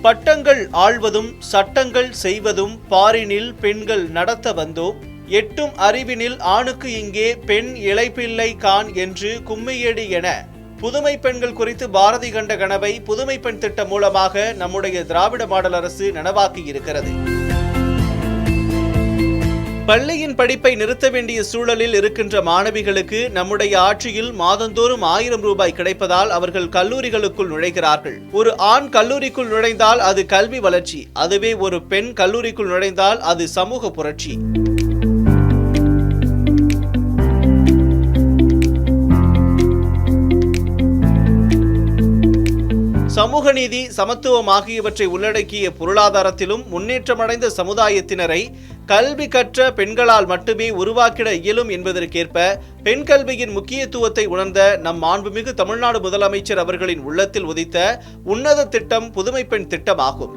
பட்டங்கள் ஆள்வதும் சட்டங்கள் செய்வதும் பாரினில் பெண்கள் நடத்த வந்தோம் எட்டும் அறிவினில் ஆணுக்கு இங்கே பெண் இளைப்பிள்ளை கான் என்று கும்மியடி என. புதுமை பெண்கள் குறித்து பாரதி கண்ட கனவை புதுமை பெண் திட்டம் மூலமாக நம்முடைய திராவிட மாடல் அரசு நனவாக்கி இருக்கிறது பள்ளியின் படிப்பை நிறுத்த வேண்டிய சூழலில் இருக்கின்ற மாணவிகளுக்கு நம்முடைய ஆட்சியில் மாதந்தோறும் ஆயிரம் ரூபாய் கிடைப்பதால் அவர்கள் கல்லூரிகளுக்குள் நுழைகிறார்கள். ஒரு ஆண் கல்லூரிக்குள் நுழைந்தால் அது கல்வி வளர்ச்சி அதுவே ஒரு பெண் கல்லூரிக்குள் நுழைந்தால் அது சமூக புரட்சி. சமூக நீதி சமத்துவம் ஆகியவற்றை உள்ளடக்கிய பொருளாதாரத்திலும் முன்னேற்றமடைந்த சமுதாயத்தினரை கல்வி கற்ற பெண்களால் மட்டுமே உருவாக்கிட இயலும் என்பதற்கேற்ப பெண் கல்வியின் முக்கியத்துவத்தை உணர்ந்த நம் மாண்புமிகு தமிழ்நாடு முதலமைச்சர் அவர்களின் உள்ளத்தில் உதித்த உன்னத திட்டம் புதுமை பெண் திட்டமாகும்.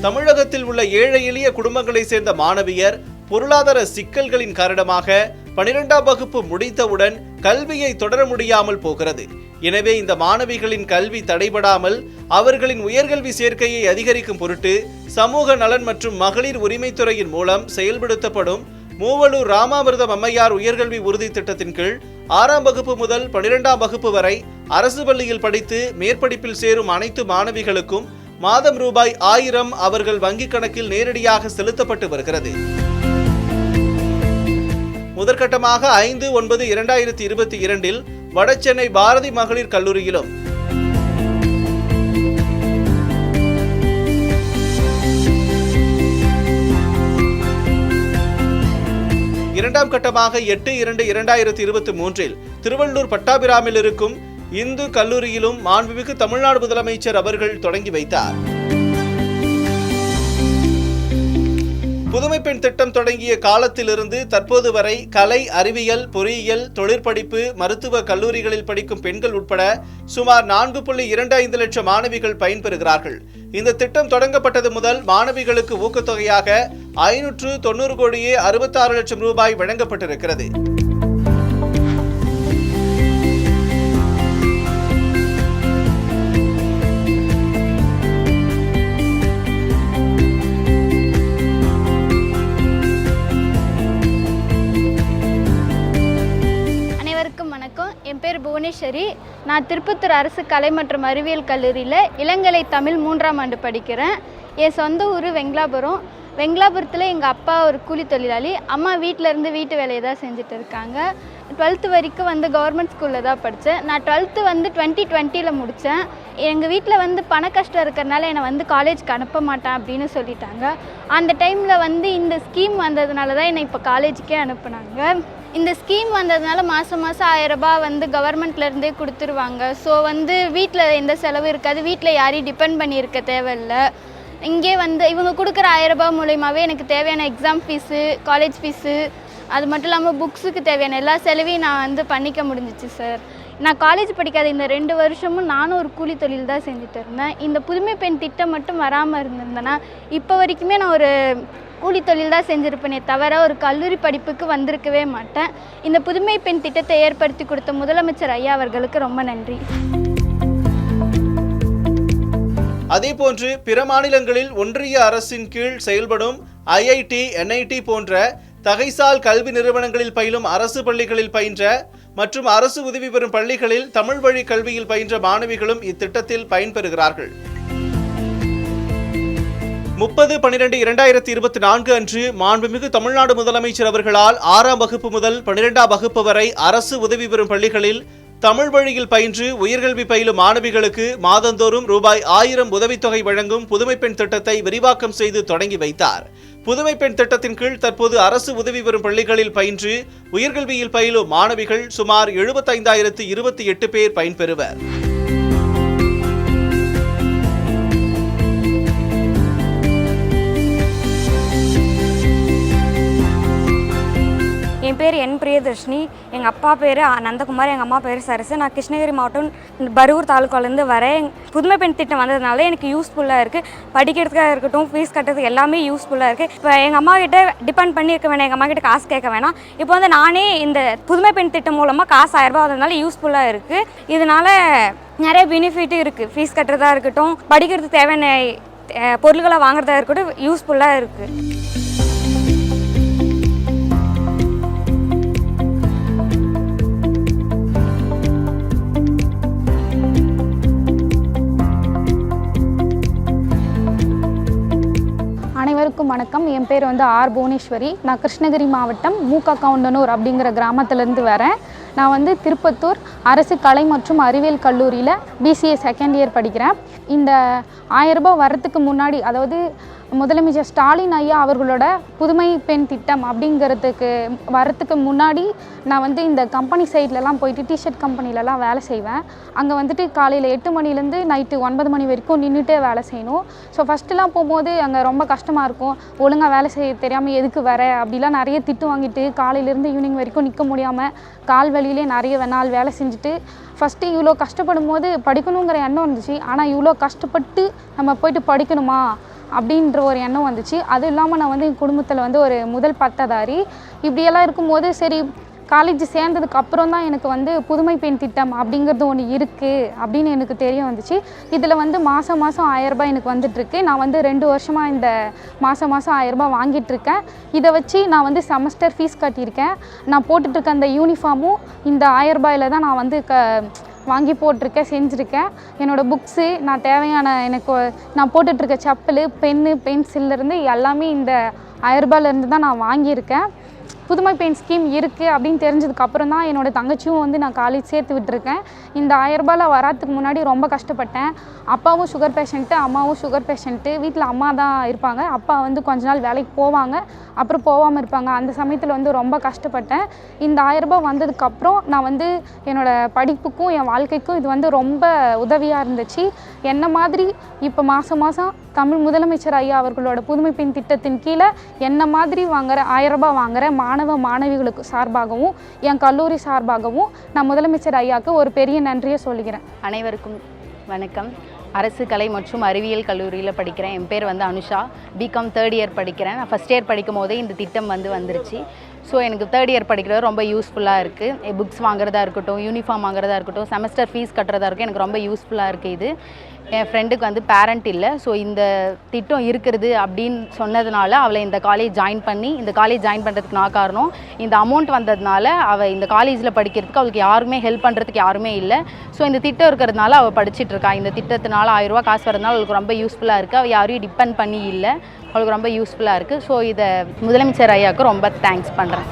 தமிழகத்தில் உள்ள ஏழை எளிய குடும்பங்களைச் சேர்ந்த மாணவியர் பொருளாதார சிக்கல்களின் காரணமாக பனிரெண்டாம் வகுப்பு முடித்தவுடன் கல்வியை தொடர முடியாமல் போகிறது. எனவே இந்த மாணவிகளின் கல்வி தடைபடாமல் அவர்களின் உயர்கல்வி சேர்க்கையை அதிகரிக்கும் பொருட்டு சமூக நலன் மற்றும் மகளிர் உரிமைத்துறையின் மூலம் செயல்படுத்தப்படும் மூவலூர் ராமாமிர்தம் அம்மையார் உயர்கல்வி உறுதி திட்டத்தின் கீழ் ஆறாம் வகுப்பு முதல் பனிரெண்டாம் வகுப்பு வரை அரசு பள்ளியில் படித்து மேற்படிப்பில் சேரும் அனைத்து மாணவிகளுக்கும் மாதம் ரூபாய் ஆயிரம் அவர்கள் வங்கிக் கணக்கில் நேரடியாக செலுத்தப்பட்டு வருகிறது. முதற்கட்டமாக ஐந்து ஒன்பது இரண்டாயிரத்தி இருபத்தி இரண்டில் வடசென்னை பாரதி மகளிர் கல்லூரியிலும். இரண்டாம் கட்டமாக எட்டு இரண்டு இரண்டாயிரத்தி இருபத்தி மூன்றில் திருவள்ளூர் பட்டாபிராமில் இருக்கும் இந்து கல்லூரியிலும் மாண்புமிகு தமிழ்நாடு முதலமைச்சர் அவர்கள் தொடங்கி வைத்தார். புதுமை திட்டம் தொடங்கிய காலத்திலிருந்து தற்போது வரை கலை அறிவியல் பொறியியல் தொழிற்படிப்பு மருத்துவ கல்லூரிகளில் படிக்கும் பெண்கள் உட்பட சுமார் நான்கு புள்ளி இரண்டு ஐந்து லட்சம் மாணவிகள் பயன்பெறுகிறார்கள். இந்த திட்டம் தொடங்கப்பட்டது முதல் மாணவிகளுக்கு ஊக்கத்தொகையாக ஐநூற்று தொண்ணூறு கோடியே அறுபத்தாறு லட்சம் ரூபாய் வழங்கப்பட்டிருக்கிறது. புவனேஸ்வரி நான் திருப்பத்தூர் அரசு கலை மற்றும் அறிவியல் கல்லூரியில் இளங்கலை தமிழ் மூன்றாம் ஆண்டு படிக்கிறேன். என் சொந்த ஊர் வெங்கலாபுரம் வெங்கலாபுரத்தில் எங்கள் அப்பா ஒரு கூலி தொழிலாளி. அம்மா வீட்டில் இருந்து வீட்டு வேலையை தான் செஞ்சுட்டு இருக்காங்க. டுவெல்த்து வரைக்கும் வந்து கவர்மெண்ட் ஸ்கூலில் தான் படித்தேன் நான் டுவெல்த்து வந்து டுவெண்ட்டி டுவெண்ட்டியில் முடித்தேன் எங்கள் வீட்டில் வந்து பண கஷ்டம் இருக்கிறனால என்னை வந்து காலேஜ்க்கு அனுப்ப மாட்டேன் அப்படின்னு சொல்லிட்டாங்க. அந்த டைமில் வந்து இந்த ஸ்கீம் வந்ததுனால தான் என்னை இப்போ காலேஜுக்கே அனுப்புனாங்க. இந்த ஸ்கீம் வந்ததுனால மாதம் மாதம் ஆயிரம் ரூபாய் வந்து கவர்மெண்ட்லேருந்தே கொடுத்துருவாங்க. ஸோ வந்து வீட்டில் எந்த செலவும் இருக்காது. வீட்டில் யாரையும் டிபெண்ட் பண்ணியிருக்க தேவையில்ல. இங்கே வந்து இவங்க கொடுக்குற ஆயிரம் ரூபாய் மூலயமாவே எனக்கு தேவையான எக்ஸாம் ஃபீஸு காலேஜ் ஃபீஸு அது மட்டும் இல்லாமல் புக்ஸுக்கு தேவையான எல்லா செலவையும் நான் வந்து பண்ணிக்க முடிஞ்சிச்சு சார் நான் காலேஜ் படிக்காத இந்த ரெண்டு வருஷமும் நானும் ஒரு கூலி தொழில் தான் செஞ்சுட்டு இருந்தேன். இந்த புதுமை பெண் திட்டம் மட்டும் வராமல் இருந்திருந்தேன்னா இப்போ வரைக்குமே நான் ஒரு கூலி தொழில் தான் செஞ்சுருப்பேனே தவிர ஒரு கல்லூரி படிப்புக்கு வந்திருக்கவே மாட்டேன். இந்த புதுமை பெண் திட்டத்தை ஏற்படுத்தி கொடுத்த முதலமைச்சர் ஐயா அவர்களுக்கு ரொம்ப நன்றி. அதேபோன்று பிற மாநிலங்களில் ஒன்றிய அரசின் கீழ் செயல்படும் ஐஐடி என்ஐடி போன்ற தகைசால் கல்வி நிறுவனங்களில் பயிலும் அரசு பள்ளிகளில் பயின்ற மற்றும் அரசு உதவி பெறும் பள்ளிகளில் தமிழ் வழி கல்வியில் பயின்ற மாணவிகளும் இத்திட்டத்தில் பயன்பெறுகிறார்கள். முப்பது பனிரெண்டு இரண்டாயிரத்தி இருபத்தி நான்கு அன்று மாண்புமிகு தமிழ்நாடு முதலமைச்சர் அவர்களால் ஆறாம் வகுப்பு முதல் பனிரெண்டாம் வகுப்பு வரை அரசு உதவி பெறும் பள்ளிகளில் தமிழ் வழியில் பயின்று உயர்கல்வி பயிலும் மாணவிகளுக்கு மாதந்தோறும் ரூபாய் ஆயிரம் உதவித்தொகை வழங்கும் புதுமை பெண் திட்டத்தை விரிவாக்கம் செய்து தொடங்கி வைத்தார். புதுமை பெண் திட்டத்தின் கீழ் தற்போது அரசு உதவி பெறும் பள்ளிகளில் பயின்று உயர்கல்வியில் பயிலும் மாணவிகள் சுமார் எழுபத்தைந்தாயிரத்து இருபத்தி எட்டு பேர் பயன்பெறுவர். பேர் என் பிரியதர்ஷினி எங்கள் அப்பா பேர் நந்தகுமார் எங்கள் அம்மா பேர் சரசு. நான் கிருஷ்ணகிரி மாவட்டம் பரூர் தாலுக்காலேருந்து வரேன். புதுமை பெண் திட்டம் வந்ததுனால எனக்கு யூஸ்ஃபுல்லாக இருக்குது படிக்கிறதுக்காக இருக்கட்டும் ஃபீஸ் கட்டுறதுக்கு எல்லாமே யூஸ்ஃபுல்லாக இருக்குது இப்போ எங்கள் அம்மா கிட்ட டிபெண்ட் பண்ணி இருக்க வேணாம். எங்கள் அம்மா கிட்ட காசு கேட்க வேணாம். இப்போ வந்து நானே இந்த புதுமை பெண் திட்டம் மூலமாக காசு ஆயிரரூபா வந்ததுனால யூஸ்ஃபுல்லாக இருக்குது இதனால நிறைய பெனிஃபிட்டும் இருக்குது ஃபீஸ் கட்டுறதா இருக்கட்டும் படிக்கிறதுக்கு தேவையான பொருள்களை வாங்குறதா இருக்கட்டும் யூஸ்ஃபுல்லாக இருக்குது வணக்கம். என் பேர் வந்து ஆர் புவனேஸ்வரி. நான் கிருஷ்ணகிரி மாவட்டம் மூக்கா கவுண்டனூர் அப்படிங்கிற கிராமத்துலேருந்து வரேன். நான் வந்து திருப்பத்தூர் அரசு கலை மற்றும் அறிவியல் கல்லூரியில் பிசிஏ செகண்ட் இயர் படிக்கிறேன். இந்த ஆயிரம் ரூபாய் வரத்துக்கு முன்னாடி அதாவது முதலமைச்சர் ஸ்டாலின் ஐயா அவர்களோட புதுமை பெண் திட்டம் அப்படிங்கிறதுக்கு வரத்துக்கு முன்னாடி நான் வந்து இந்த கம்பெனி சைட்லலாம் போயிட்டு டிஷர்ட் கம்பெனிலலாம் வேலை செய்வேன். அங்கே வந்துட்டு காலையில் எட்டு மணிலேருந்து நைட்டு ஒன்பது மணி வரைக்கும் நின்றுட்டே வேலை செய்யணும். ஸோ ஃபஸ்ட்டுலாம் போகும்போது அங்கே ரொம்ப கஷ்டமாக இருக்கும். ஒழுங்காக வேலை செய்ய தெரியாமல் எதுக்கு வர? அப்படிலாம் நிறைய திட்டு வாங்கிட்டு காலையிலேருந்து ஈவினிங் வரைக்கும் நிற்க முடியாமல் கால் வழியிலே நிறைய நாள் வேலை செஞ்சுட்டு ஃபஸ்ட்டு இவ்வளோ கஷ்டப்படும் போது படிக்கணுங்கிற எண்ணம் இருந்துச்சு. ஆனால் இவ்வளோ கஷ்டப்பட்டு நம்ம போயிட்டு படிக்கணுமா? அப்படின்ற ஒரு எண்ணம் வந்துச்சு. அது இல்லாமல் நான் வந்து என் குடும்பத்தில் வந்து ஒரு முதல் பட்டதாரி. இப்படியெல்லாம் இருக்கும்போது சரி காலேஜ் சேர்ந்ததுக்கு அப்புறம் தான் எனக்கு வந்து புதுமை பெண் திட்டம் அப்படிங்கிறது ஒன்று இருக்குது அப்படின்னு எனக்கு தெரிய வந்துச்சு. இதில் வந்து மாதம் மாதம் ஆயரரூபா எனக்கு வந்துட்டுருக்கு நான் வந்து ரெண்டு வருஷமாக இந்த மாதம் மாதம் ஆயரரூபா வாங்கிட்டுருக்கேன் இதை வச்சு நான் வந்து செமஸ்டர் ஃபீஸ் கட்டியிருக்கேன். நான் போட்டுட்ருக்க அந்த யூனிஃபார்மும் இந்த ஆயரரூபாயில் தான் நான் வந்து க வாங்கி போட்டிருக்கேன் செஞ்சுருக்கேன். என்னோடய புக்ஸு நான் தேவையான எனக்கு நான் போட்டுட்ருக்க செப்பல் பென்னு பென்சில்லேருந்து எல்லாமே இந்த ஆயரரூபாலேருந்து தான் நான் வாங்கியிருக்கேன். புதுமை பெண் ஸ்கீம் இருக்குது அப்படின்னு தெரிஞ்சதுக்கப்புறம் தான் என்னோடய தங்கச்சியும் வந்து நான் காலேஜ் சேர்த்து விட்டுருக்கேன். இந்த ஆயரரூபால வராதுக்கு முன்னாடி ரொம்ப கஷ்டப்பட்டேன். அப்பாவும் சுகர் பேஷண்ட்டு அம்மாவும் சுகர் பேஷண்ட்டு வீட்டில் அம்மா தான் இருப்பாங்க. அப்பா வந்து கொஞ்ச நாள் வேலைக்கு போவாங்க. அப்புறம் போகாமல் இருப்பாங்க. அந்த சமயத்தில் வந்து ரொம்ப கஷ்டப்பட்டேன். இந்த ஆயரரூபா வந்ததுக்கப்புறம் நான் வந்து என்னோடய படிப்புக்கும் என் வாழ்க்கைக்கும் இது வந்து ரொம்ப உதவியாக இருந்துச்சு. என்ன மாதிரி இப்போ மாதம் மாதம் தமிழ் முதலமைச்சர் ஐயா அவர்களோட புதுமை பெண் திட்டத்தின் கீழே என்ன மாதிரி வாங்குற ஆயிரம் ரூபாய் வாங்குற மாணவ மாணவிகளுக்கு சார்பாகவும் என் கல்லூரி சார்பாகவும் நான் முதலமைச்சர் ஐயாவுக்கு ஒரு பெரிய நன்றியை சொல்லுகிறேன். அனைவருக்கும் வணக்கம். அரசு கலை மற்றும் அறிவியல் கல்லூரியில் படிக்கிறேன். என் பேர் வந்து அனுஷா. பிகாம் தேர்ட் இயர் படிக்கிறேன். நான் ஃபஸ்ட் இயர் படிக்கும் போதே இந்த திட்டம் வந்து வந்துருச்சு. ஸோ எனக்கு தேர்ட் இயர் படிக்கிறது ரொம்ப யூஸ்ஃபுல்லாக இருக்குது புக்ஸ் வாங்குறதா இருக்கட்டும் யூனிஃபார்ம் வாங்குறதா இருக்கட்டும் செமஸ்டர் ஃபீஸ் கட்டுறதா இருக்கட்டும் எனக்கு ரொம்ப யூஸ்ஃபுல்லாக இருக்குது இது. என் ஃப்ரெண்டுக்கு வந்து பேரண்ட் இல்லை. ஸோ இந்த திட்டம் இருக்கிறது அப்படின்னு சொன்னதுனால அவளை இந்த காலேஜ் ஜாயின் பண்ணி இந்த காலேஜ் ஜாயின் பண்ணுறதுக்கு நான் காரணம். இந்த அமௌண்ட் வந்ததுனால அவள் இந்த காலேஜில் படிக்கிறதுக்கு அவளுக்கு யாருமே ஹெல்ப் பண்ணுறதுக்கு யாருமே இல்லை. ஸோ இந்த திட்டம் இருக்கிறதுனால அவள் படிச்சிட்டு இருக்கா. இந்த திட்டத்தினால ஆயிரரூவா காசு வரதுனால அவளுக்கு ரொம்ப யூஸ்ஃபுல்லாக இருக்குது அவள் யாரையும் டிபெண்ட் பண்ணி இல்லை. அவளுக்கு ரொம்ப யூஸ்ஃபுல்லாக இருக்குது ஸோ இதை முதலமைச்சர் ஐயாவுக்கு ரொம்ப தேங்க்ஸ் பண்ணுறேன்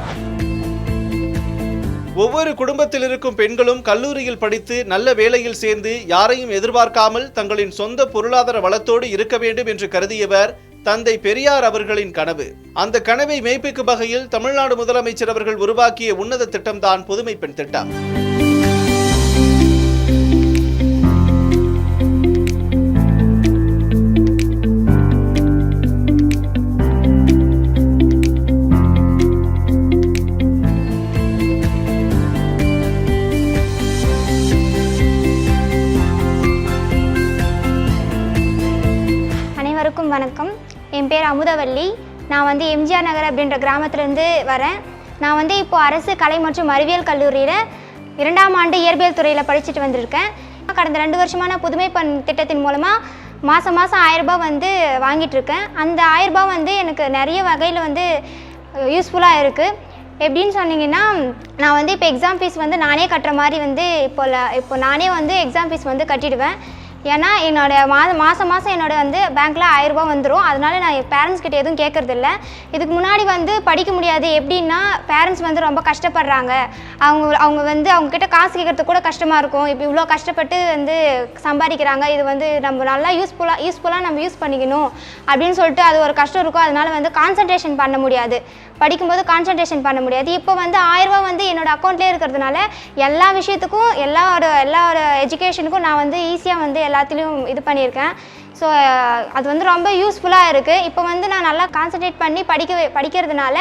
ஒவ்வொரு குடும்பத்தில் இருக்கும் பெண்களும் கல்லூரியில் படித்து நல்ல வேலையில் சேர்ந்து யாரையும் எதிர்பார்க்காமல் தங்களின் சொந்த பொருளாதார வளத்தோடு இருக்க வேண்டும் என்று கருதியவர் தந்தை பெரியார் அவர்களின் கனவு. அந்த கனவை மெய்ப்பிக்கும் வகையில் தமிழ்நாடு முதலமைச்சர் அவர்கள் உருவாக்கிய உன்னத திட்டம்தான் புதுமை பெண் திட்டம். என் நான் வந்து எம்ஜிஆர் நகர் அப்படின்ற கிராமத்துலேருந்து வரேன். நான் வந்து இப்போது அரசு கலை மற்றும் அறிவியல் கல்லூரியில் இரண்டாம் ஆண்டு இயற்பியல் துறையில் படிச்சுட்டு வந்திருக்கேன். கடந்த ரெண்டு வருஷமாக நான் புதுமை பண் திட்டத்தின் மூலமாக மாதம் மாதம் ஆயிரரூபா வந்து வாங்கிட்டுருக்கேன் அந்த ஆயிரரூபா வந்து எனக்கு நிறைய வகையில் வந்து யூஸ்ஃபுல்லாக இருக்குது எப்படின்னு சொன்னீங்கன்னா நான் வந்து இப்போ எக்ஸாம் ஃபீஸ் வந்து நானே கட்டுற மாதிரி வந்து இப்போ இப்போ நானே வந்து எக்ஸாம் ஃபீஸ் வந்து கட்டிடுவேன். ஏன்னா என்னோடய மாதம் மாதம் மாதம் என்னோட வந்து பேங்க்கில் ஆயிரரூபா வந்துடும் அதனால நான் என் பேரண்ட்ஸ் கிட்ட எதுவும் கேட்கறதில்ல இதுக்கு முன்னாடி வந்து படிக்க முடியாது. எப்படின்னா பேரண்ட்ஸ் வந்து ரொம்ப கஷ்டப்படுறாங்க. அவங்க அவங்க வந்து அவங்கக்கிட்ட காசு கேட்கறதுக்கு கூட கஷ்டமாக இருக்கும். இப்போ இவ்வளோ கஷ்டப்பட்டு வந்து சம்பாதிக்கிறாங்க. இது வந்து நம்ம நல்லா யூஸ்ஃபுல்லாக யூஸ்ஃபுல்லாக நம்ம யூஸ் பண்ணிக்கணும். அப்படின்னு சொல்லிட்டு அது ஒரு கஷ்டம் இருக்கும். அதனால வந்து கான்சன்ட்ரேஷன் பண்ண முடியாது. படிக்கும்போது கான்சன்ட்ரேஷன் பண்ண முடியாது. இப்போ வந்து ஆயிரரூபா வந்து என்னோட அக்கௌண்ட்லேயே இருக்கிறதுனால எல்லா விஷயத்துக்கும் எல்லா ஒரு எல்லா ஒரு எஜுகேஷனுக்கும் நான் வந்து ஈஸியாக வந்து எல்லாத்துலேயும் இது பண்ணியிருக்கேன். ஸோ அது வந்து ரொம்ப யூஸ்ஃபுல்லாக இருக்குது இப்போ வந்து நான் நல்லா கான்சன்ட்ரேட் பண்ணி படிக்க படிக்கிறதுனால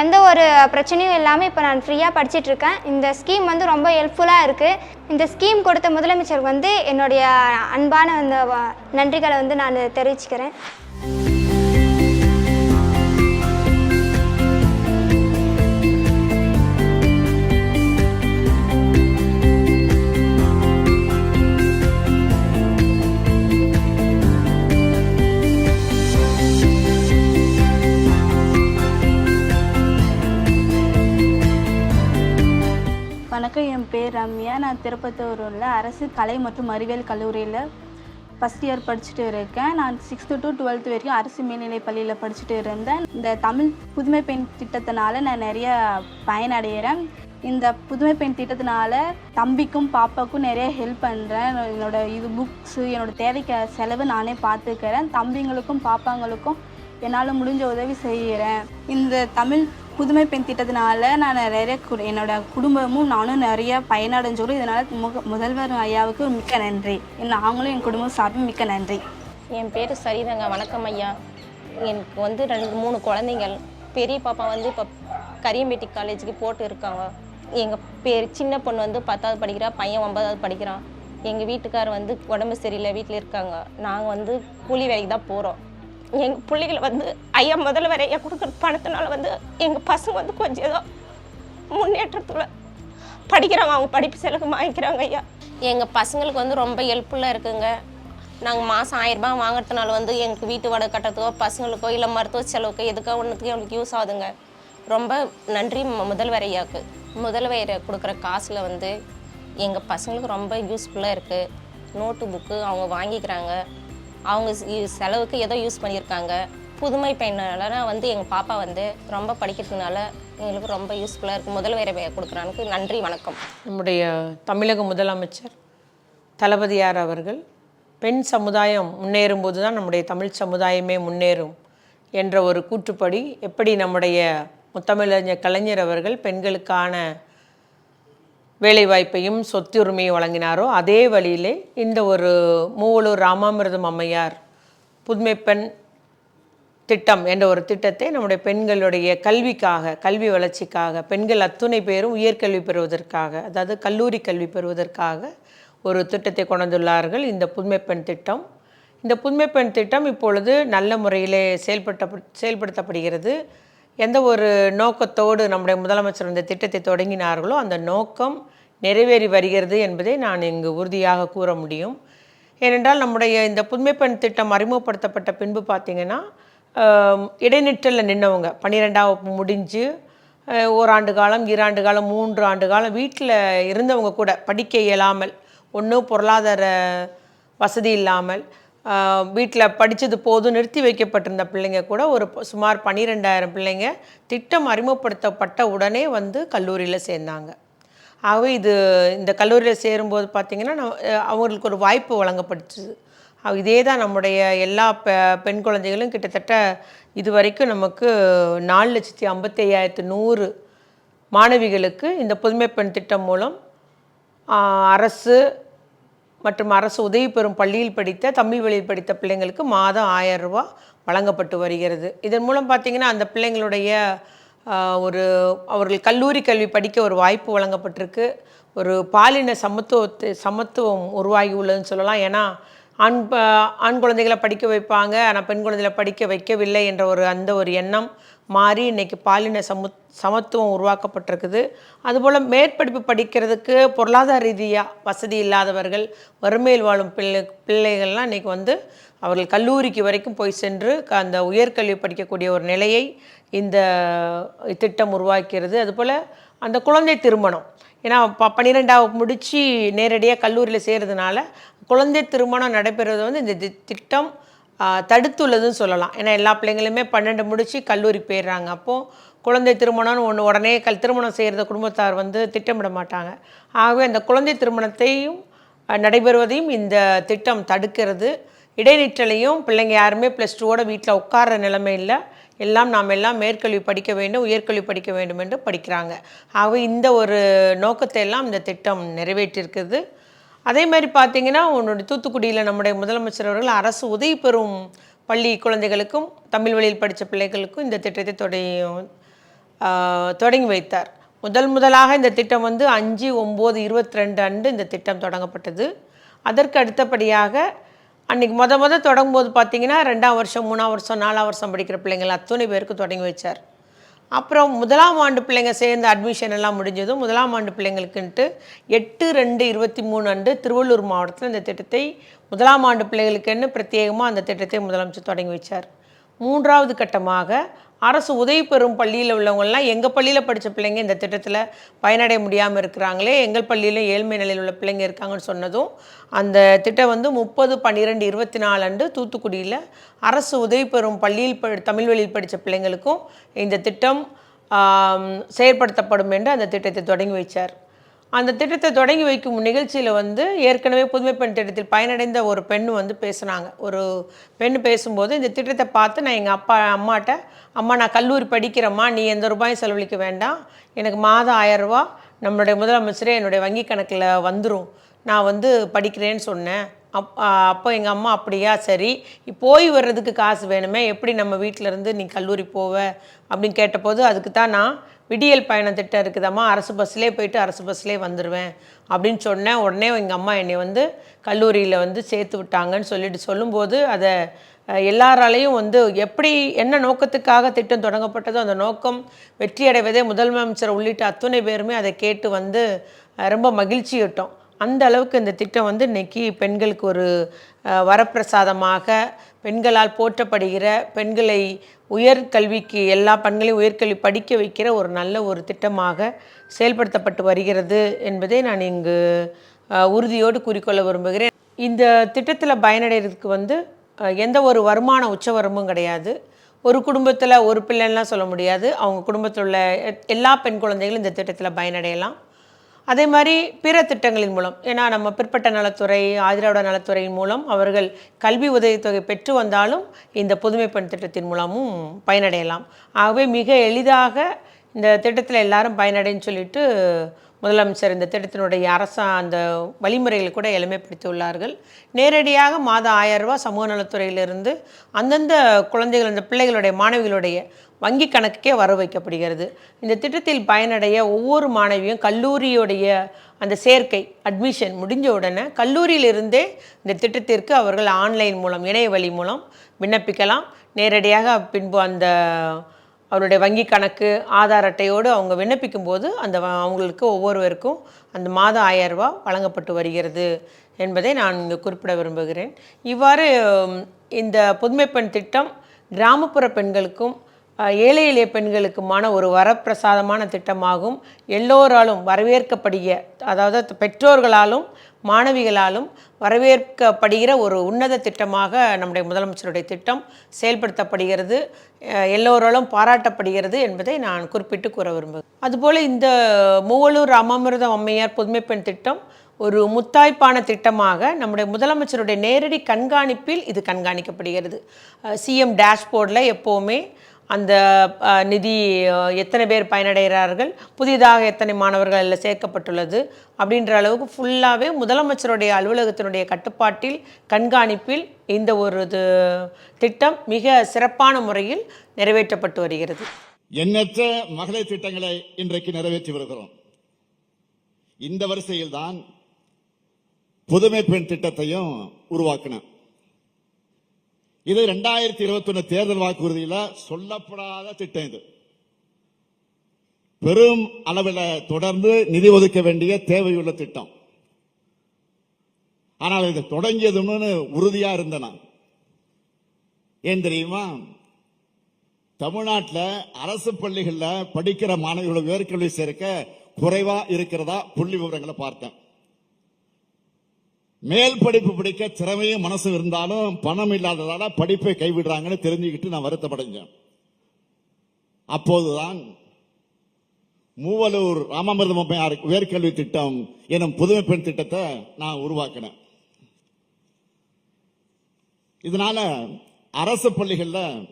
எந்த ஒரு பிரச்சனையும் இல்லாமல் இப்போ நான் ஃப்ரீயாக படிச்சிட்ருக்கேன். இந்த ஸ்கீம் வந்து ரொம்ப ஹெல்ப்ஃபுல்லாக இருக்குது இந்த ஸ்கீம் கொடுத்த முதலமைச்சர் வந்து என்னுடைய அன்பான அந்த நன்றிகளை வந்து நான் தெரிவிச்சுக்கிறேன். நான் திருப்பத்தூரில் அரசு கலை மற்றும் அறிவியல் கல்லூரியில் ஃபஸ்ட் இயர் படிச்சுட்டு இருக்கேன். நான் சிக்ஸ்த்து டு டுவெல்த்து வரைக்கும் அரசு மேல்நிலைப் பள்ளியில் படிச்சுட்டு இருந்தேன். இந்த தமிழ் புதுமை பெண் திட்டத்தினால நான் நிறைய பயனடைகிறேன். இந்த புதுமை பெண் திட்டத்தினால தம்பிக்கும் பாப்பாக்கும் நிறைய ஹெல்ப் பண்ணுறேன் என்னோட இது புக்ஸு என்னோட தேவைக்கு செலவு நானே பார்த்துக்கிறேன். தம்பிங்களுக்கும் பாப்பாங்களுக்கும் என்னால் முடிஞ்ச உதவி செய்கிறேன். இந்த தமிழ் புதுமை பெண் திட்டத்தினால நான் நிறைய கு- என்னோட குடும்பமும் நானும் நிறைய பயனடைஞ்சோம் இதனால் முக முதல்வர் ஐயாவுக்கு மிக்க நன்றி. நாங்களும் என் குடும்பம் சார்பில் மிக்க நன்றி. என் பேர் சரிதாங்க வணக்கம் ஐயா. எனக்கு வந்து ரெண்டு மூணு குழந்தைங்கள் பெரிய பாப்பா வந்து இப்போ கரியம்பேட்டி காலேஜுக்கு போட்டு இருக்காங்க. எங்கள் பேர் சின்ன பொண்ணு வந்து பத்தாவது படிக்கிறா பையன் ஒன்பதாவது படிக்கிறான். எங்கள் வீட்டுக்கார் வந்து உடம்பு சரியில்லை வீட்டில் இருக்காங்க. நாங்கள் வந்து கூலி வேலைக்கு தான் போகிறோம் எங்கள் பிள்ளைகளை வந்து ஐயா முதல்ல வரை ஐயா கொடுக்குற பணத்தினால வந்து எங்கள் பசங்க வந்து கொஞ்சம் ஏதோ முன்னேற்றத்தில் படிக்கிறாங்க அவங்க படிப்பு செலவு வாங்கிக்கிறாங்க ஐயா. எங்கள் பசங்களுக்கு வந்து ரொம்ப ஹெல்ப்ஃபுல்லாக இருக்குங்க. நாங்கள் மாதம் ஆயிரரூபா வாங்குறதுனால வந்து எங்களுக்கு வீட்டு வாடகை கட்டுறதுக்கோ பசங்களுக்கோ இல்லை மருத்துவ செலவுக்கோ எதுக்கோ ஒன்றுத்துக்கு எங்களுக்கு யூஸ் ஆகுதுங்க. ரொம்ப நன்றி ம- முதல்வர் ஐயாவுக்கு முதல்வர் கொடுக்குற காசில் வந்து எங்கள் பசங்களுக்கு ரொம்ப யூஸ்ஃபுல்லாக இருக்குது நோட்டு புக்கு அவங்க வாங்கிக்கிறாங்க. அவங்க செலவுக்கு ஏதோ யூஸ் பண்ணியிருக்காங்க. புதுமை பெண்ணால வந்து எங்கள் பாப்பா வந்து ரொம்ப படிக்கிறதுனால எங்களுக்கு ரொம்ப யூஸ்ஃபுல்லாக இருக்குது முதல் வேறு கொடுக்குறானுக்கு நன்றி வணக்கம். நம்முடைய தமிழக முதலமைச்சர் தளபதியார் அவர்கள் பெண் சமுதாயம் முன்னேறும் போது தான் நம்முடைய தமிழ் சமுதாயமே முன்னேறும் என்ற ஒரு கூற்றுப்படி எப்படி நம்முடைய முத்தமிழறிஞர் கலைஞர் அவர்கள் பெண்களுக்கான வேலைவாய்ப்பையும் சொத்துரிமையும் வழங்கினாரோ அதே வழியிலே இந்த ஒரு மூவலூர் ராமாமிர்தம் அம்மையார் புதுமைப்பெண் திட்டம் என்ற ஒரு திட்டத்தை நம்முடைய பெண்களுடைய கல்விக்காக கல்வி வளர்ச்சிக்காக பெண்கள் அத்துணை பேரும் உயர்கல்வி பெறுவதற்காக அதாவது கல்லூரி கல்வி பெறுவதற்காக ஒரு திட்டத்தை கொண்டுள்ளார்கள் இந்த புதுமைப்பெண் திட்டம். இந்த புதுமைப்பெண் திட்டம் இப்பொழுது நல்ல முறையிலே செயல்பட்ட செயல்படுத்தப்படுகிறது. எந்த ஒரு நோக்கத்தோடு நம்முடைய முதலமைச்சர் இந்த திட்டத்தை தொடங்கினார்களோ அந்த நோக்கம் நிறைவேறி வருகிறது என்பதை நான் இங்கு உறுதியாக கூற முடியும். ஏனென்றால் நம்முடைய இந்த புதுமைப்பெண் திட்டம் அறிமுகப்படுத்தப்பட்ட பின்பு பார்த்திங்கன்னா இடைநிற்றலில் நின்றவங்க பன்னிரெண்டாம் வகுப்பு முடிஞ்சு ஓராண்டு காலம் ஈராண்டு காலம் மூன்று ஆண்டு காலம் வீட்டில் இருந்தவங்க கூட படிக்க இயலாமல் ஒன்றும் பொருளாதார வசதி இல்லாமல் வீட்டில் படித்தது போதும் நிறுத்தி வைக்கப்பட்டிருந்த பிள்ளைங்க கூட ஒரு சுமார் பன்னிரெண்டாயிரம் பிள்ளைங்க திட்டம் அறிமுகப்படுத்தப்பட்ட உடனே வந்து கல்லூரியில் சேர்ந்தாங்க. ஆகவே இது இந்த கல்லூரியில் சேரும்போது பார்த்திங்கன்னா அவங்களுக்கு ஒரு வாய்ப்பு வழங்கப்பட்டுச்சு. இதே தான் நம்முடைய எல்லா பெ பெண் குழந்தைகளும் கிட்டத்தட்ட இது வரைக்கும் நமக்கு நாலு லட்சத்தி ஐம்பத்தி ஐயாயிரத்து நூறு மாணவிகளுக்கு இந்த புதுமை பெண் திட்டம் மூலம் அரசு மற்றும் அரசு உதவி பெறும் பள்ளியில் படித்த தமிழ் வழியில் படித்த பிள்ளைங்களுக்கு மாதம் ஆயிரம் ரூபா வழங்கப்பட்டு வருகிறது. இதன் மூலம் பார்த்திங்கன்னா அந்த பிள்ளைங்களுடைய ஒரு அவர்கள் கல்லூரி கல்வி படிக்க ஒரு வாய்ப்பு வழங்கப்பட்டிருக்கு. ஒரு பாலின சமத்துவத்தை சமத்துவம் உருவாகி உள்ளதுன்னு சொல்லலாம். ஏன்னா ஆண் ஆண் குழந்தைகளை படிக்க வைப்பாங்க. ஆனால் பெண் குழந்தைகளை படிக்க வைக்கவில்லை என்ற ஒரு அந்த ஒரு எண்ணம் மாறி இன்றைக்கி பாலின சமு சமத்துவம் உருவாக்கப்பட்டிருக்குது. அதுபோல் மேற்படிப்பு படிக்கிறதுக்கு பொருளாதார ரீதியாக வசதி இல்லாதவர்கள் வறுமையில் வாழும் பிள்ளை பிள்ளைகள்லாம் இன்றைக்கி வந்து அவர்கள் கல்லூரிக்கு வரைக்கும் போய் சென்று அந்த உயர்கல்வி படிக்கக்கூடிய ஒரு நிலையை இந்த திட்டம் உருவாக்கிறது. அதுபோல் அந்த குழந்தை திருமணம். ஏன்னா ப பன்னிரெண்டாவது முடித்து நேரடியாக கல்லூரியில் சேர்றதுனால குழந்தை திருமணம் நடைபெறுவது வந்து இந்த தி- திட்டம் தடுத்துள்ளதுன்னு சொல்லலாம். ஏன்னா எல்லா பிள்ளைங்களுமே பன்னெண்டு முடித்து கல்லூரி போயிடுறாங்க. அப்போது குழந்தை திருமணம்னு ஒன்று உடனே கல் திருமணம் செய்கிறத குடும்பத்தார் வந்து திட்டமிட மாட்டாங்க. ஆகவே அந்த குழந்தை திருமணத்தையும் நடைபெறுவதையும் இந்த திட்டம் தடுக்கிறது. இடைநிற்றலையும் பிள்ளைங்க யாருமே ப்ளஸ் டூவோட வீட்டில் உட்கார்ற நிலைமை இல்லை. எல்லாம் நாம் எல்லாம் மேற்கல்வி படிக்க வேண்டும் உயர்கல்வி படிக்க வேண்டும் என்று படிக்கிறாங்க. ஆகவே இந்த ஒரு நோக்கத்தை எல்லாம் இந்த திட்டம் நிறைவேற்றியிருக்குது அதே மாதிரி பார்த்தீங்கன்னா உன்னுடைய தூத்துக்குடியில் நம்முடைய முதலமைச்சர் அவர்கள் அரசு உதவி பெறும் பள்ளி குழந்தைகளுக்கும் தமிழ் வழியில் படித்த பிள்ளைகளுக்கும் இந்த திட்டத்தை தொடங்கி தொடங்கி வைத்தார். முதல் முதலாக இந்த திட்டம் வந்து அஞ்சு ஒம்பது இருபத்தி ரெண்டு அன்று இந்த திட்டம் தொடங்கப்பட்டது. அதற்கு அடுத்தபடியாக அன்றைக்கி முத முத தொடங்கும்போது பார்த்தீங்கன்னா ரெண்டாம் வருஷம் மூணாம் வருஷம் நாலாம் வருஷம் படிக்கிற பிள்ளைங்கள் அத்தனை பேருக்கு தொடங்கி வச்சார். அப்புறம் முதலாம் ஆண்டு பிள்ளைங்க சேர்ந்து அட்மிஷன் எல்லாம் முடிஞ்சதும் முதலாம் ஆண்டு பிள்ளைங்களுக்குன்ட்டு எட்டு ரெண்டு இருபத்தி மூணு அன்று திருவள்ளூர் மாவட்டத்தில் இந்த திட்டத்தை முதலாம் ஆண்டு பிள்ளைகளுக்குன்னு பிரத்யேகமாக அந்த திட்டத்தை முதலமைச்சர் தொடங்கி வச்சார். மூன்றாவது கட்டமாக அரசு உதவி பெறும் பள்ளியில் உள்ளவங்கள்லாம் எங்கள் பள்ளியில் படித்த பிள்ளைங்க இந்த திட்டத்தில் பயனடைய முடியாமல் இருக்கிறாங்களே எங்கள் பள்ளியில் ஏழ்மை நிலையில் உள்ள பிள்ளைங்க இருக்காங்கன்னு சொன்னதும் அந்த திட்டம் வந்து முப்பது பன்னிரெண்டு இருபத்தி நாலு அன்று தூத்துக்குடியில் அரசு உதவி பெறும் பள்ளியில் ப தமிழ் வழியில் படித்த பிள்ளைங்களுக்கும் இந்த திட்டம் செயற்படுத்தப்படும் என்று அந்த திட்டத்தை தொடங்கி வைச்சார். அந்த திட்டத்தை தொடங்கி வைக்கும் நிகழ்ச்சியில் வந்து ஏற்கனவே புதுமை பெண் திட்டத்தில் பயனடைந்த ஒரு பெண் வந்து பேசுனாங்க. ஒரு பெண் பேசும்போது இந்த திட்டத்தை பார்த்து நான் எங்கள் அப்பா அம்மாட்ட அம்மா நான் கல்லூரி படிக்கிறேம்மா நீ எந்த ரூபாயும் செலவழிக்க வேண்டாம். எனக்கு மாதம் ஆயரூபா நம்மளுடைய முதலமைச்சரே என்னுடைய வங்கி கணக்கில் வந்துடும் நான் வந்து படிக்கிறேன்னு சொன்னேன். அப் அப்போ எங்கள் அம்மா அப்படியா சரி. போய் வர்றதுக்கு காசு வேணுமே. எப்படி நம்ம வீட்டில் இருந்து நீ கல்லூரி போவ? அப்படின்னு கேட்டபோது அதுக்கு தான் நான் விடியல் பயண திட்டம் இருக்குதம்மா? அரசு பஸ்லேயே போயிட்டு அரசு பஸ்லேயே வந்துடுவேன் அப்படின்னு சொன்னேன் உடனே எங்கள் அம்மா என்னை வந்து கல்லூரியில் வந்து சேர்த்து விட்டாங்கன்னு சொல்லிட்டு சொல்லும்போது அதை எல்லாராலையும் வந்து எப்படி என்ன நோக்கத்துக்காக திட்டம் தொடங்கப்பட்டதோ அந்த நோக்கம் வெற்றியடைவதே முதலமைச்சர் உள்ளிட்ட அத்துணை பேருமே அதை கேட்டு வந்து ரொம்ப ரொம்ப மகிழ்ச்சியிட்டோம். அந்த அளவுக்கு இந்த திட்டம் வந்து இன்றைக்கி பெண்களுக்கு ஒரு வரப்பிரசாதமாக பெண்களால் போற்றப்படுகிற பெண்களை உயர்கல்விக்கு எல்லா பெண்களையும் உயர்கல்வி படிக்க வைக்கிற ஒரு நல்ல ஒரு திட்டமாக செயல்படுத்தப்பட்டு வருகிறது என்பதை நான் இங்கு உறுதியோடு கூறிக்கொள்ள விரும்புகிறேன். இந்த திட்டத்தில் பயனடைகிறதுக்கு வந்து எந்த ஒரு வருமான உச்சவரமும் கிடையாது. ஒரு குடும்பத்தில் ஒரு பிள்ளைலாம் சொல்ல முடியாது. அவங்க குடும்பத்தில் உள்ள எல்லா பெண் குழந்தைகளும் இந்த திட்டத்தில் பயனடையலாம். அதே மாதிரி பிற திட்டங்களின் மூலம் ஏன்னா நம்ம பிற்பட்ட நலத்துறை ஆதிராவிட நலத்துறையின் மூலம் அவர்கள் கல்வி உதவித்தொகை பெற்று வந்தாலும் இந்த புதுமை பெண் திட்டத்தின் மூலமும் பயனடையலாம். ஆகவே மிக எளிதாக இந்த திட்டத்தில் எல்லாரும் பயனடைன்னு சொல்லிட்டு முதலமைச்சர் இந்த திட்டத்தினுடைய அரச அந்த வழிமுறைகளை கூட எளிமைப்படுத்தியுள்ளார்கள். நேரடியாக மாதம் ஆயிரம் ரூபாய் சமூக நலத்துறையிலிருந்து அந்தந்த குழந்தைகள் அந்த பிள்ளைகளுடைய மாணவிகளுடைய வங்கி கணக்குக்கே வர வைக்கப்படுகிறது. இந்த திட்டத்தில் பயனடைய ஒவ்வொரு மாணவியும் கல்லூரியுடைய அந்த சேர்க்கை அட்மிஷன் முடிஞ்ச உடனே கல்லூரியிலிருந்தே இந்த திட்டத்திற்கு அவர்கள் ஆன்லைன் மூலம் இணைய வழி மூலம் விண்ணப்பிக்கலாம். நேரடியாக பின்பு அந்த அவருடைய வங்கி கணக்கு ஆதார் அட்டையோடு அவங்க விண்ணப்பிக்கும் போது அந்த வ- அவங்களுக்கு ஒவ்வொருவருக்கும் அந்த மாதம் ஆயிரம் ரூபாய் வழங்கப்பட்டு வருகிறது என்பதை நான் இங்கு குறிப்பிட விரும்புகிறேன். இவ்வாறு இந்த புதுமை பெண் திட்டம் கிராமப்புற பெண்களுக்கும் ஏழை எளிய பெண்களுக்குமான ஒரு வரப்பிரசாதமான திட்டமாகும். எல்லோராலும் வரவேற்கப்படிய அதாவது பெற்றோர்களாலும் மாணவிகளாலும் வரவேற்கப்படுகிற ஒரு உன்னத திட்டமாக நம்முடைய முதலமைச்சருடைய திட்டம் செயல்படுத்தப்படுகிறது. எல்லோராலும் பாராட்டப்படுகிறது என்பதை நான் குறிப்பிட்டு கூற விரும்புகிறேன். அதுபோல் இந்த மூவலூர் ராமாமிர்தம் அம்மையார் புதுமைப்பெண் திட்டம் ஒரு முத்தாய்ப்பான திட்டமாக நம்முடைய முதலமைச்சருடைய நேரடி கண்காணிப்பில் இது கண்காணிக்கப்படுகிறது. சிஎம் டேஷ்போர்டில் எப்போவுமே அந்த நிதி எத்தனை பேர் பயனடைகிறார்கள் புதிதாக எத்தனை மாணவர்கள் அதில் சேர்க்கப்பட்டுள்ளது அப்படின்ற அளவுக்கு ஃபுல்லாகவே முதலமைச்சருடைய அலுவலகத்தினுடைய கட்டுப்பாட்டில் கண்காணிப்பில் இந்த ஒரு இது திட்டம் மிக சிறப்பான முறையில் நிறைவேற்றப்பட்டு வருகிறது. எண்ணற்ற மகளிர் திட்டங்களை இன்றைக்கு நிறைவேற்றி வருகிறோம். இந்த வரிசையில்தான் புதுமை பெண் திட்டத்தையும் உருவாக்கினேன் இது ரெண்டாயிரத்தி இருபத்தி ஒன்னு தேர்தல் வாக்குறுதியில சொல்லப்படாத திட்டம் இது. பெரும் அளவில் தொடர்ந்து நிதி ஒதுக்க வேண்டிய தேவையுள்ள திட்டம். ஆனால் இது தொடங்கியதுன்னு உறுதியா இருந்தன ஏன் தெரியுமா? தமிழ்நாட்டில் அரசு பள்ளிகளில் படிக்கிற மாணவிகளை உயர்கல்வி சேர்க்க குறைவா இருக்கிறதா புள்ளி விவரங்களை பார்த்தேன். மேல் படிப்பு படிக்க திறமையும் மனசும் இருந்தாலும் பணம் இல்லாததால படிப்பை கைவிடுறாங்கன்னு தெரிஞ்சுக்கிட்டு நான் வருத்தப்படைஞ்சேன். அப்போதுதான் மூவலூர் ராமாமிர்தம் உயர்கல்வி திட்டம் எனும் புதுமை பெண் திட்டத்தை நான் உருவாக்கினேன். இதனால அரசு பள்ளிகளில்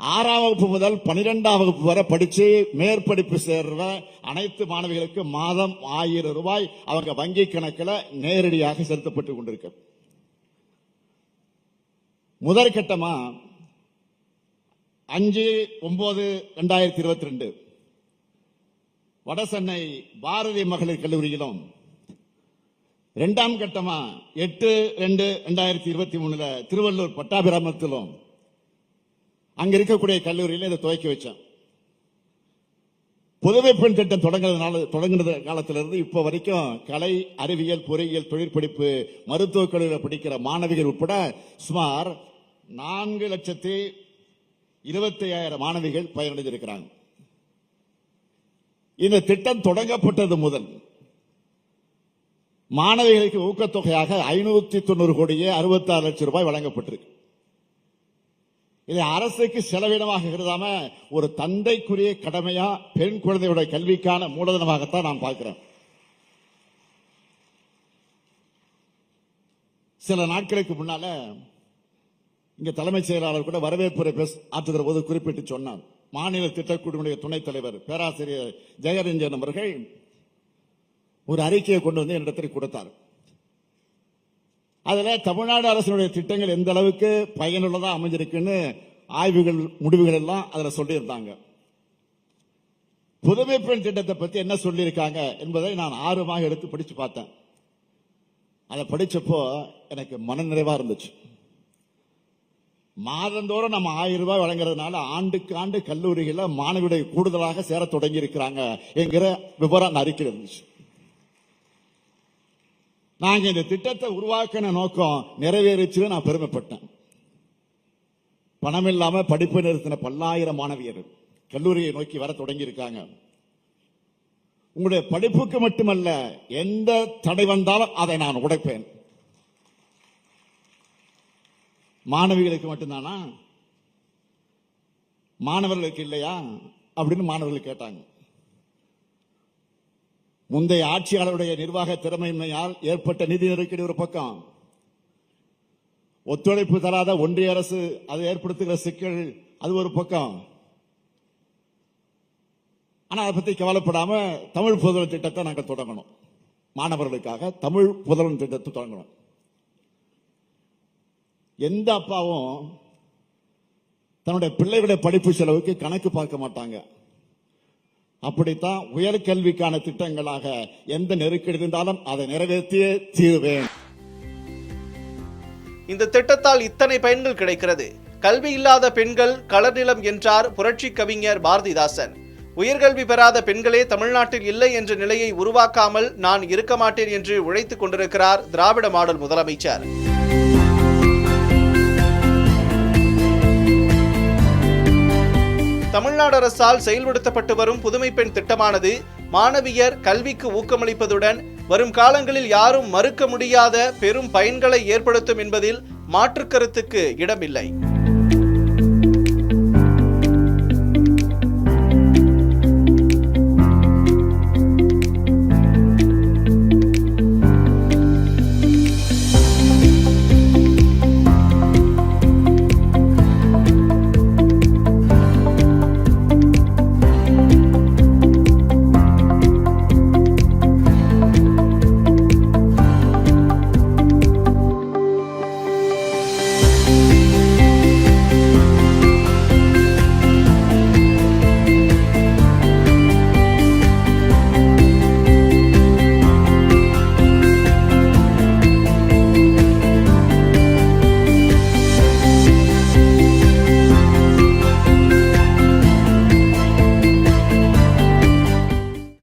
ஆறாம் வகுப்பு முதல் பனிரெண்டாம் வகுப்பு வரை படிச்சு மேற்படிப்பு சேர்ற அனைத்து மாணவிகளுக்கு மாதம் ஆயிரம் ரூபாய் அவங்க வங்கி கணக்கில் நேரடியாக செலுத்தப்பட்டு கொண்டிருக்கு. முதற்கட்டமா அஞ்சு ஒன்பது ரெண்டாயிரத்தி இருபத்தி ரெண்டு வடசென்னை பாரதி மகளிர் கல்லூரியிலும் இரண்டாம் கட்டமா எட்டு ரெண்டு ரெண்டாயிரத்தி இருபத்தி மூணுல திருவள்ளூர் பட்டாபிராமத்திலும் அங்க இருக்கக்கூடிய கல்லூரியில இதை துவக்கி வச்சேன். புதுமை பெண் திட்டம் தொடங்குறதுனால தொடங்கினது காலத்திலிருந்து இப்போ வரைக்கும் கலை அறிவியல் பொறியியல் தொழிற்படிப்பு மருத்துவக் கல்லூரியில் படிக்கிற மாணவிகள் உட்பட சுமார் நான்கு லட்சத்தி இருபத்தி ஐயாயிரம் மாணவிகள் பயனடைந்திருக்கிறாங்க இந்த திட்டம் தொடங்கப்பட்டது முதல் மாணவிகளுக்கு ஊக்கத்தொகையாக ஐநூத்தி தொண்ணூறு கோடியே அறுபத்தாறு லட்சம் ரூபாய் வழங்கப்பட்டிருக்கு. இதை அரசுக்கு செலவினமாக கருதாம ஒரு தந்தைக்குரிய கடமையா பெண் குழந்தையுடைய கல்விக்கான மூலதனமாகத்தான் நான் பார்க்கிறேன் சில நாட்களுக்கு முன்னால இங்க தலைமைச் செயலாளர் கூட வரவேற்புரை பேச ஆற்றுகிற போது குறிப்பிட்டு சொன்னார். மாநில திட்டக்குழுவுடைய துணைத் தலைவர் பேராசிரியர் ஜெயரஞ்சன் அவர்கள் ஒரு அறிக்கையை கொண்டு வந்து என்னிடத்தில் கொடுத்தார். அதில் தமிழ்நாடு அரசினுடைய திட்டங்கள் எந்த அளவுக்கு பயனுள்ளதாக அமைஞ்சிருக்குன்னு ஆய்வுகள் முடிவுகள் எல்லாம் அதில் சொல்லியிருந்தாங்க. புதுமை பெண் திட்டத்தை பற்றி என்ன சொல்லியிருக்காங்க என்பதை நான் ஆர்வமாக எடுத்து படித்து பார்த்தேன். அதை படித்தப்போ எனக்கு மனநிறைவாக இருந்துச்சு. மாதந்தோறும் நம்ம ஆயிரம் ரூபாய் வழங்குறதுனால ஆண்டுக்கு ஆண்டு கல்லூரிகளில் மாணவியுடைய கூடுதலாக சேர தொடங்கி இருக்கிறாங்க என்கிற விவரம் அறிக்கை இருந்துச்சு. நாங்க இந்த திட்டத்தை உருவாக்கின நோக்கம் நிறைவேறிச்சுன்னு நான் பெருமைப்பட்டேன். பணம் இல்லாம படிப்பு நிறுத்தின பல்லாயிரம் மாணவியர் கல்லூரியை நோக்கி வர தொடங்கி இருக்காங்க உங்களுடைய படிப்புக்கு மட்டுமல்ல எந்த தடை வந்தாலும் அதை நான் உடைப்பேன். மாணவிகளுக்கு மட்டும்தானா? மாணவர்களுக்கு இல்லையா? அப்படின்னு மாணவர்கள் கேட்டாங்க. முந்தைய ஆட்சியாளருடைய நிர்வாக திறமையின்மையால் ஏற்பட்ட நிதி நெருக்கடி ஒரு பக்கம். ஒத்துழைப்பு தராத ஒன்றிய அரசு அது ஏற்படுத்துகிற சிக்கல் அது ஒரு பக்கம். ஆனால் அதை பத்தி கவலைப்படாம தமிழ் புதல் திட்டத்தை நாங்கள் தொடங்கணும். மாணவர்களுக்காக தமிழ் புதலன் திட்டத்தை தொடங்கணும். எந்த அப்பாவும் தன்னுடைய பிள்ளைகளுடைய படிப்பு செலவுக்கு கணக்கு பார்க்க மாட்டாங்க. அப்படித்தான் உயர்கல்விக்கான திட்டங்களாக எந்த நெருக்கடி இருந்தாலும் அதை நிறைவேற்றியே தீருவேன். இந்த திட்டத்தால் இத்தனை பயன்கள் கிடைக்கிறது. கல்வி இல்லாத பெண்கள் கலர் நிலம் என்றார் புரட்சி கவிஞர் பாரதிதாசன். உயர்கல்வி பெறாத பெண்களே தமிழ்நாட்டில் இல்லை என்ற நிலையை உருவாக்காமல் நான் இருக்க மாட்டேன் என்று உழைத்துக் கொண்டிருக்கிறார் திராவிட மாடல் முதலமைச்சர். தமிழ்நாடு அரசால் செயல்படுத்தப்பட்டு வரும் புதுமை பெண் திட்டமானது மாணவியர் கல்விக்கு ஊக்கமளிப்பதுடன் வரும் காலங்களில் யாரும் மறுக்க முடியாத பெரும் பயன்களை ஏற்படுத்தும் என்பதில் மாற்றுக்கருத்துக்கு இடமில்லை.